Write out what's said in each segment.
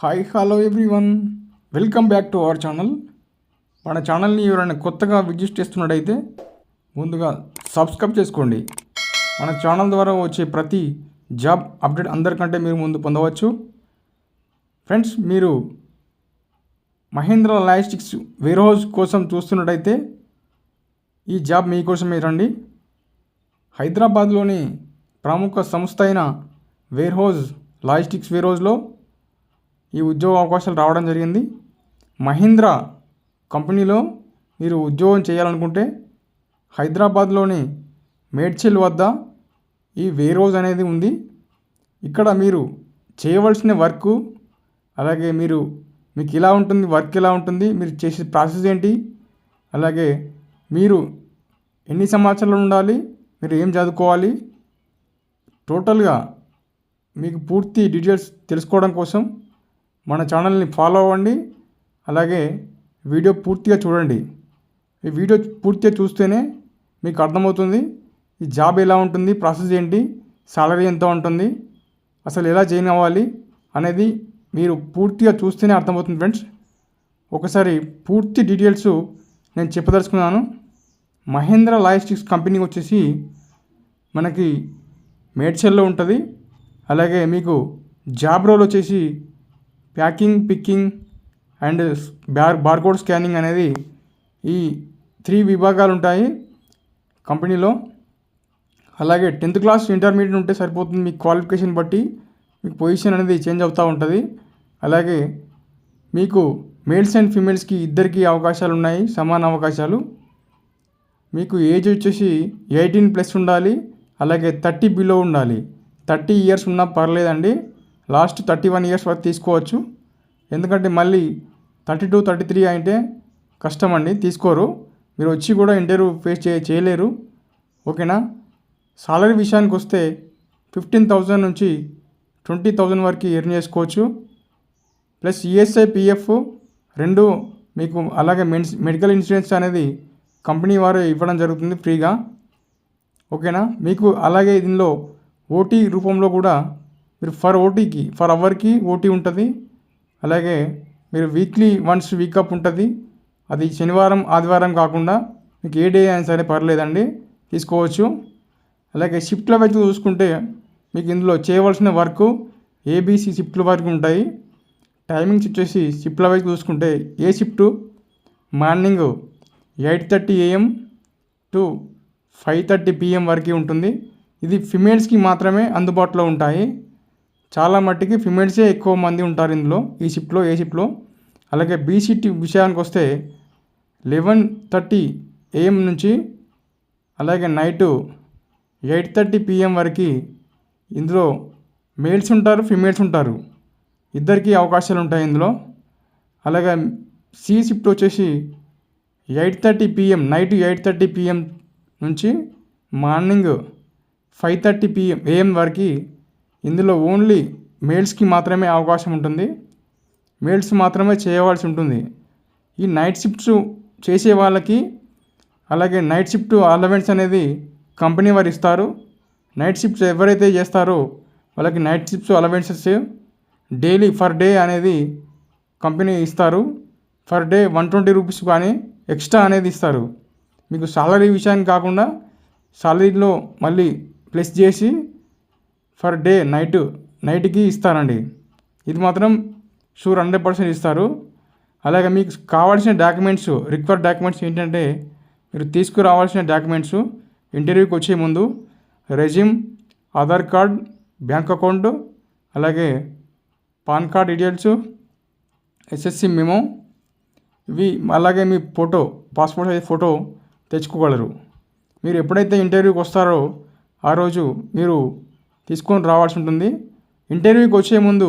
Hi hello everyone welcome back to our channel మన ఛానల్ని ఎవరైనా కొత్తగా విజిట్ చేస్తున్నట్టయితే ముందుగా సబ్స్క్రైబ్ చేసుకోండి. మన ఛానల్ ద్వారా వచ్చే ప్రతి జాబ్ అప్డేట్ అందరికంటే మీరు ముందు పొందవచ్చు. ఫ్రెండ్స్ మీరు మహేంద్ర లాజిస్టిక్స్ వేర్ హౌస్ కోసం చూస్తున్నట్టయితే ఈ జాబ్ మీకోసమే రండి. హైదరాబాద్లోని ప్రముఖ సంస్థ అయిన వేర్ హౌస్ లాజిస్టిక్స్ వేర్ హౌస్లో ఈ ఉద్యోగ అవకాశాలు రావడం జరిగింది. మహీంద్రా కంపెనీలో మీరు ఉద్యోగం చేయాలనుకుంటే హైదరాబాద్లోని మేడ్చిల్ వద్ద ఈ వేరోజ్ అనేది ఉంది. ఇక్కడ మీరు చేయవలసిన వర్క్ అలాగే మీరు మీకు ఇలా ఉంటుంది వర్క్ ఎలా ఉంటుంది మీరు చేసే ప్రాసెస్ ఏంటి అలాగే మీరు ఎన్ని సంవత్సరాలు ఉండాలి మీరు ఏం చదువుకోవాలి టోటల్గా మీకు పూర్తి డీటెయిల్స్ తెలుసుకోవడం కోసం మన ఛానల్ని ఫాలో అవ్వండి. అలాగే వీడియో పూర్తిగా చూడండి. ఈ వీడియో పూర్తిగా చూస్తేనే మీకు అర్థమవుతుంది. ఈ జాబ్ ఎలా ఉంటుంది ప్రాసెస్ ఏంటి సాలరీ ఎంత ఉంటుంది అసలు ఎలా జాయిన్ అవ్వాలి అనేది మీరు పూర్తిగా చూస్తేనే అర్థమవుతుంది ఫ్రెండ్స్. ఒకసారి పూర్తి డీటెయిల్స్ నేను చెప్పదలుచుకున్నాను. మహేంద్ర లాజిస్టిక్స్ కంపెనీ వచ్చేసి మనకి మేడ్చల్లో ఉంటుంది. అలాగే మీకు జాబ్ రోల్ వచ్చేసి packing picking and bar barcode scanning అనేది ఈ త్రీ విభాగాలు ఉంటాయి కంపెనీలో. అలాగే టెన్త్ క్లాస్ ఇంటర్మీడియట్ ఉంటే సరిపోతుంది మీ క్వాలిఫికేషన్ బట్టి మీకు పొజిషన్ అనేది చేంజ్ అవుతూ ఉంటుంది. అలాగే మీకు మేల్స్ అండ్ ఫీమేల్స్కి ఇద్దరికి అవకాశాలు ఉన్నాయి సమాన అవకాశాలు. మీకు ఏజ్ వచ్చేసి ఎయిటీన్ ప్లస్ ఉండాలి అలాగే థర్టీ బిలో ఉండాలి. థర్టీ ఇయర్స్ ఉన్నా పర్లేదండి. లాస్ట్ థర్టీ వన్ ఇయర్స్ వరకు తీసుకోవచ్చు. ఎందుకంటే మళ్ళీ థర్టీ టూ థర్టీ త్రీ అయితే కష్టం అండి తీసుకోరు. మీరు వచ్చి కూడా ఇంటర్వ్యూ ఫేస్ చే చేయలేరు. ఓకేనా? సాలరీ విషయానికి వస్తే ఫిఫ్టీన్ థౌజండ్ నుంచి ట్వంటీ థౌజండ్ వరకు ఎర్న్ చేసుకోవచ్చు. ప్లస్ ఈఎస్ఐ పిఎఫ్ రెండు మీకు అలాగే మెడి మెడికల్ ఇన్సూరెన్స్ అనేది కంపెనీ వారు ఇవ్వడం జరుగుతుంది ఫ్రీగా. ఓకేనా? మీకు అలాగే దీనిలో ఓటీ రూపంలో కూడా మీరు ఫర్ ఓటీకి ఫర్ అవర్కి ఓటీ ఉంటుంది. అలాగే మీరు వీక్లీ వన్స్ వీకప్ ఉంటుంది. అది శనివారం ఆదివారం కాకుండా మీకు ఏ డే అయినా సరే పర్లేదండి. తీసుకోవచ్చు. అలాగే షిఫ్ట్ల వైపు చూసుకుంటే మీకు ఇందులో చేయవలసిన వర్క్ ఏబీసీ షిఫ్ట్ల వరకు ఉంటాయి. టైమింగ్స్ వచ్చేసి షిఫ్ట్ల వైపు చూసుకుంటే A shift? Morning eight thirty AM to five thirty PM వరకు ఉంటుంది. ఇది ఫిమేల్స్కి మాత్రమే అందుబాటులో ఉంటాయి. చాలా మట్టికి ఫిమేల్సే ఎక్కువ మంది ఉంటారు ఇందులో ఈ షిఫ్ట్లో ఏ షిఫ్ట్లో అలాగే బీసీటీ విషయానికి వస్తే లెవెన్ థర్టీ ఏఎం నుంచి అలాగే నైటు ఎయిట్ థర్టీ పిఎం వరకు ఇందులో మేల్స్ ఉంటారు ఫిమేల్స్ ఉంటారు. ఇద్దరికీ అవకాశాలు ఉంటాయి ఇందులో. అలాగే సి షిఫ్ట్ వచ్చేసి eight thirty PM night eight thirty PM నుంచి morning five thirty PM AM వరకు ఇందులో ఓన్లీ మేల్స్కి మాత్రమే అవకాశం ఉంటుంది. మేల్స్ మాత్రమే చేయవలసి ఉంటుంది. ఈ నైట్ షిఫ్ట్స్ చేసే వాళ్ళకి అలాగే నైట్ షిఫ్ట్ అలవెన్స్ అనేది కంపెనీ వారు ఇస్తారు. నైట్ షిఫ్ట్స్ ఎవరైతే చేస్తారో వాళ్ళకి night shifts allowances daily for day అనేది కంపెనీ ఇస్తారు. For day one twenty rupees కానీ ఎక్స్ట్రా అనేది ఇస్తారు. మీకు సాలరీ విషయాన్ని కాకుండా సాలరీలో మళ్ళీ ప్లస్ చేసి ఫర్ డే నైట్ నైట్కి ఇస్తారండి ఇది మాత్రం షూర్ హండ్రెడ్ పర్సెంట్ ఇస్తారు. అలాగే మీకు కావాల్సిన డాక్యుమెంట్స్ రిక్వైర్డ్ డాక్యుమెంట్స్ ఏంటంటే మీరు తీసుకురావాల్సిన డాక్యుమెంట్స్ ఇంటర్వ్యూకి వచ్చే ముందు resume Aadhaar card bank account అలాగే PAN card details SSC memo ఇవి అలాగే మీ ఫోటో పాస్పోర్ట్ సైజ్ ఫోటో తెచ్చుకోగలరు. మీరు ఎప్పుడైతే ఇంటర్వ్యూకి వస్తారో ఆ రోజు మీరు తీసుకొని రావాల్సి ఉంటుంది. ఇంటర్వ్యూకి వచ్చే ముందు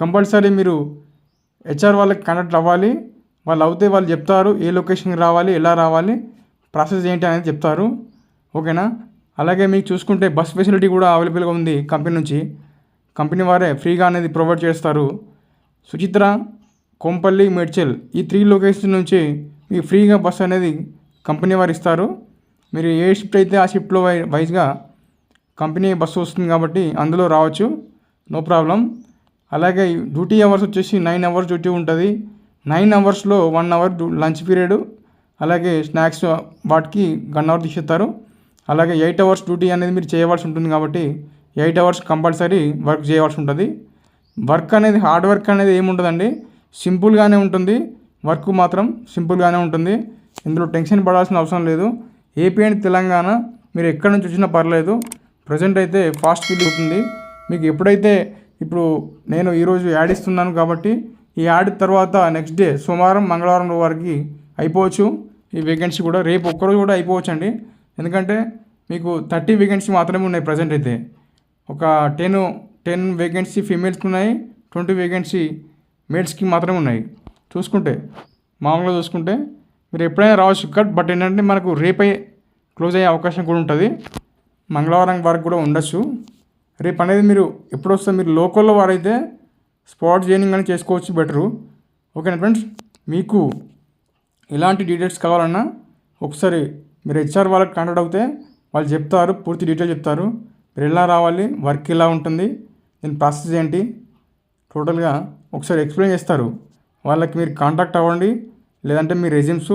కంపల్సరీ మీరు హెచ్ఆర్ వాళ్ళకి కనెక్ట్ అవ్వాలి. వాళ్ళు అవుతే వాళ్ళు చెప్తారు ఏ లొకేషన్కి రావాలి ఎలా రావాలి ప్రాసెస్ ఏంటి అనేది చెప్తారు. ఓకేనా? అలాగే మీకు చూసుకుంటే బస్ ఫెసిలిటీ కూడా అవైలబుల్గా ఉంది కంపెనీ నుంచి. కంపెనీ వారే ఫ్రీగా అనేది ప్రొవైడ్ చేస్తారు. సుచిత్ర కొంపల్లి మేడ్చల్ ఈ త్రీ లొకేషన్ నుంచి మీకు ఫ్రీగా బస్ అనేది కంపెనీ వారు ఇస్తారు. మీరు ఏ షిఫ్ట్ అయితే ఆ షిఫ్ట్లో వై వైజ్గా కంపెనీ బస్సు వస్తుంది కాబట్టి అందులో రావచ్చు. No problem. అలాగే డ్యూటీ అవర్స్ వచ్చేసి నైన్ అవర్స్ డ్యూటీ ఉంటుంది. నైన్ అవర్స్లో వన్ అవర్ లంచ్ పీరియడ్. అలాగే స్నాక్స్ వాటికి గన్ అవర్ తీసేస్తారు. అలాగే ఎయిట్ అవర్స్ డ్యూటీ అనేది మీరు చేయవలసి ఉంటుంది కాబట్టి ఎయిట్ అవర్స్ కంపల్సరీ వర్క్ చేయవలసి ఉంటుంది. వర్క్ అనేది హార్డ్ వర్క్ అనేది ఏముంటుందండి సింపుల్గానే ఉంటుంది. వర్క్ మాత్రం సింపుల్గానే ఉంటుంది. ఇందులో టెన్షన్ పడాల్సిన అవసరం లేదు. ఏపీ అండ్ తెలంగాణ మీరు ఎక్కడి నుంచి వచ్చినా పర్లేదు. ప్రజెంట్ అయితే ఫాస్ట్ ఫీల్ అవుతుంది. మీకు ఎప్పుడైతే ఇప్పుడు నేను ఈరోజు యాడ్ ఇస్తున్నాను కాబట్టి ఈ యాడ్ తర్వాత నెక్స్ట్ డే సోమవారం మంగళవారం వరకు అయిపోవచ్చు. ఈ వేకెన్సీ కూడా రేపు ఒక్కరోజు కూడా అయిపోవచ్చు అండి ఎందుకంటే మీకు థర్టీ వేకెన్సీ మాత్రమే ఉన్నాయి ప్రజెంట్ అయితే. ఒక టెన్ టెన్ వేకెన్సీ ఫీమేల్స్కి ఉన్నాయి ట్వంటీ వేకెన్సీ మేల్స్కి మాత్రమే ఉన్నాయి. చూసుకుంటే మామూలుగా చూసుకుంటే మీరు ఎప్పుడైనా రావచ్చు. కట్ బట్ ఏంటంటే మనకు రేపే క్లోజ్ అయ్యే అవకాశం కూడా ఉంటుంది. మంగళవారం వరకు కూడా ఉండొచ్చు. రేపు అనేది మీరు ఎప్పుడు వస్తే మీరు లోకల్లో వారైతే స్పాట్ జైనింగ్ అని చేసుకోవచ్చు బెటరు. ఓకేనా ఫ్రెండ్స్? మీకు ఎలాంటి డీటెయిల్స్ కావాలన్నా ఒకసారి మీరు హెచ్ఆర్ వాళ్ళకి కాంటాక్ట్ అవుతే వాళ్ళు చెప్తారు పూర్తి డీటెయిల్ చెప్తారు. మీరు ఎలా రావాలి వర్క్ ఎలా ఉంటుంది దీని ప్రాసెస్ ఏంటి టోటల్గా ఒకసారి ఎక్స్ప్లెయిన్ చేస్తారు. వాళ్ళకి మీరు కాంటాక్ట్ అవ్వండి లేదంటే మీ రెజ్యూమ్స్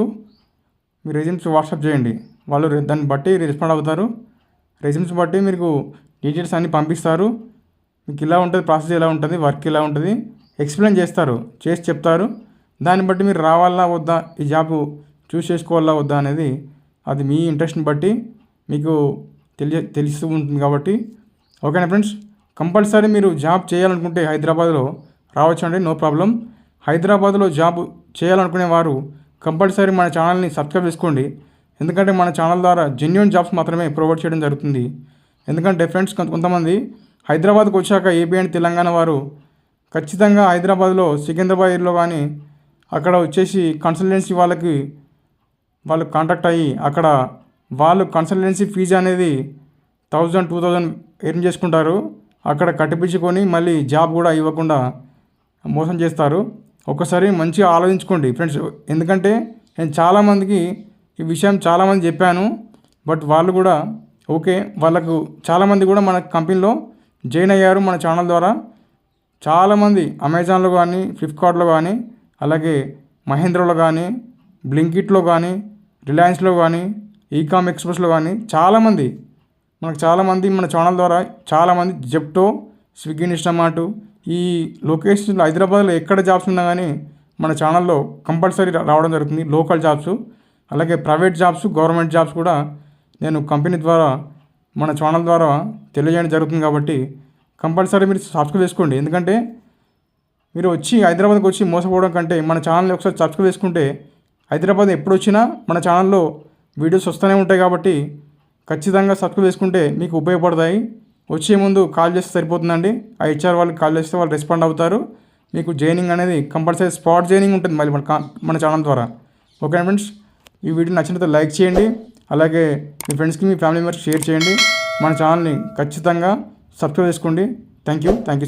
మీ రెజ్యూమ్స్ వాట్సాప్ చేయండి. వాళ్ళు దాన్ని బట్టి రెస్పాండ్ అవుతారు. రెజ్యూమ్స్ బట్టి మీకు డీటెయిల్స్ అన్నీ పంపిస్తారు. మీకు ఇలా ఉంటుంది ప్రాసెస్ ఎలా ఉంటుంది వర్క్ ఎలా ఉంటుంది ఎక్స్ప్లెయిన్ చేస్తారు చేసి చెప్తారు. దాన్ని బట్టి మీరు రావాలా వద్దా ఈ జాబ్ చూస్ చేసుకోవాలా వద్దా అనేది అది మీ ఇంట్రెస్ట్ని బట్టి మీకు తెలియ తెలుస్తూ ఉంటుంది కాబట్టి. ఓకేనా ఫ్రెండ్స్ కంపల్సరీ మీరు జాబ్ చేయాలనుకుంటే హైదరాబాద్లో రావచ్చు అండి నో ప్రాబ్లం హైదరాబాద్లో జాబ్ చేయాలనుకునే వారు కంపల్సరీ మన ఛానల్ని సబ్స్క్రైబ్ చేసుకోండి. ఎందుకంటే మన ఛానల్ ద్వారా జెన్యున్ జాబ్స్ మాత్రమే ప్రొవైడ్ చేయడం జరుగుతుంది. ఎందుకంటే ఫ్రెండ్స్ కొంతమంది హైదరాబాద్కి వచ్చాక ఏపీ అండ్ తెలంగాణ వారు ఖచ్చితంగా హైదరాబాద్లో సికింద్రాబాద్లో కానీ అక్కడ వచ్చేసి కన్సల్టెన్సీ వాళ్ళకి వాళ్ళు కాంటాక్ట్ అయ్యి అక్కడ వాళ్ళు కన్సల్టెన్సీ ఫీజు అనేది థౌజండ్ టూ థౌజండ్ ఎర్న్ చేసుకుంటారు. అక్కడ కట్టిపించుకొని మళ్ళీ జాబ్ కూడా ఇవ్వకుండా మోసం చేస్తారు. ఒకసారి మంచిగా ఆలోచించుకోండి ఫ్రెండ్స్ ఎందుకంటే నేను చాలామందికి ఈ విషయం చాలామంది చెప్పాను బట్ వాళ్ళు కూడా ఓకే వాళ్ళకు చాలామంది కూడా మన కంపెనీలో జాయిన్ అయ్యారు మన ఛానల్ ద్వారా. చాలామంది అమెజాన్లో కానీ ఫ్లిప్కార్ట్లో కానీ అలాగే మహేంద్రలో కానీ బ్లింకిట్లో కానీ రిలయన్స్లో కానీ ఈకామ్ ఎక్స్ప్రెస్లో కానీ చాలామంది మనకు చాలామంది మన ఛానల్ ద్వారా చాలామంది జెప్టో స్విగ్గీ ఇన్స్టామార్ట్ ఈ లొకేషన్లో హైదరాబాద్లో ఎక్కడ జాబ్స్ ఉన్నా కానీ మన ఛానల్లో కంపల్సరీ రావడం జరుగుతుంది లోకల్ జాబ్స్. అలాగే ప్రైవేట్ జాబ్స్ గవర్నమెంట్ జాబ్స్ కూడా నేను కంపెనీ ద్వారా మన ఛానల్ ద్వారా తెలియజేయడం జరుగుతుంది కాబట్టి కంపల్సరీ మీరు సబ్స్క్రైబ్ చేసుకోండి. ఎందుకంటే మీరు వచ్చి హైదరాబాద్కి వచ్చి మోసపోవడం కంటే మన ఛానల్ని ఒకసారి సబ్స్క్రైబ్ చేసుకుంటే హైదరాబాద్ ఎప్పుడు వచ్చినా మన ఛానల్లో వీడియోస్ వస్తూనే ఉంటాయి కాబట్టి ఖచ్చితంగా సబ్స్క్రైబ్ చేసుకుంటే మీకు ఉపయోగపడతాయి. వచ్చే ముందు కాల్ చేస్తే సరిపోతుందండి. ఆ హెచ్ఆర్ వాళ్ళకి కాల్ చేస్తే వాళ్ళు రెస్పాండ్ అవుతారు. మీకు జాయినింగ్ అనేది కంపల్సరీ స్పాట్ జాయినింగ్ ఉంటుంది మళ్ళీ మన మన ఛానల్ ద్వారా. Okay friends? ఈ వీడియో నచ్చినట్లయితే లైక్ చేయండి. అలాగే మీ ఫ్రెండ్స్కి మీ ఫ్యామిలీ మెంబర్స్ షేర్ చేయండి. మన ఛానల్ని ఖచ్చితంగా సబ్స్క్రైబ్ చేసుకోండి. Thank you thank you